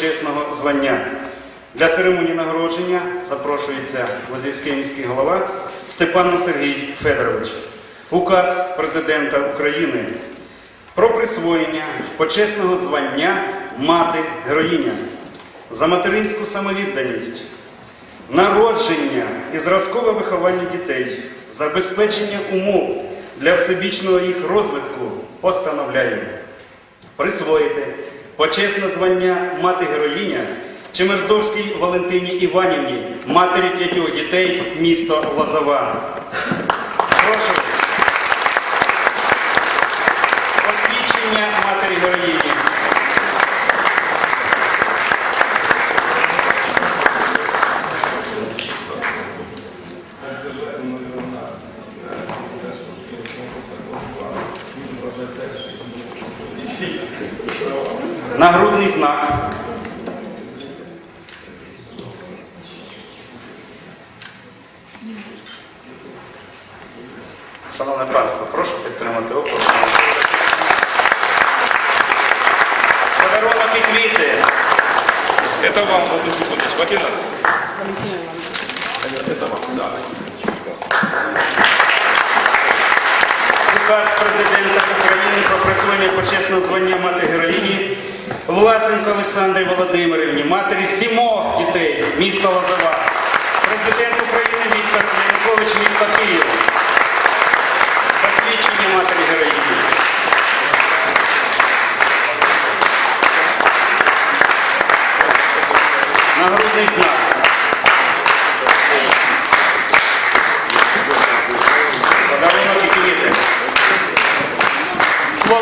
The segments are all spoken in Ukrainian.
почесного звання. Для церемонії нагородження запрошується Лозівський міський голова Степанов Сергій Федорович. Указ президента України про присвоєння почесного звання мати героїня за материнську самовідданість, народження і зразкове виховання дітей, забезпечення умов для всебічного їх розвитку постановляємо присвоїти почесне звання мати героїня Чемердовській Валентині Іванівні, матері п'ятьох дітей, місто Лозова. Прошу. Посвідчення матері героїні. Нагрудний знак. Шановне панство, прошу підтримати оплату. Подарунок і квіти. Это вам, одну секундочку, один? Это вам, да. Указ президента України про присвоєння почесного звання мати героїні Власенко Олександрі Володимирівні, матері сімох дітей, міста Лозова. Президент України Віктор Янукович, місто Київ. Посвідчення матері героїні. Нагрудний знак.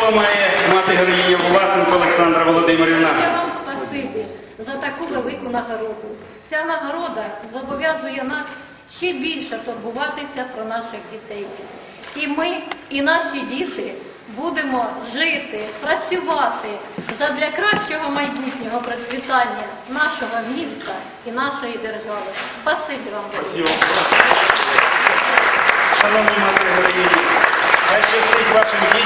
Слово має мати героїня Власенко Олександра Володимирівна. Я вам спасибі за таку велику нагороду. Ця нагорода зобов'язує нас ще більше турбуватися про наших дітей. І ми, і наші діти будемо жити, працювати задля кращого майбутнього процвітання нашого міста і нашої держави. Спасибі вам. велике. Шановні мати героїні, хай щастить вашим дітям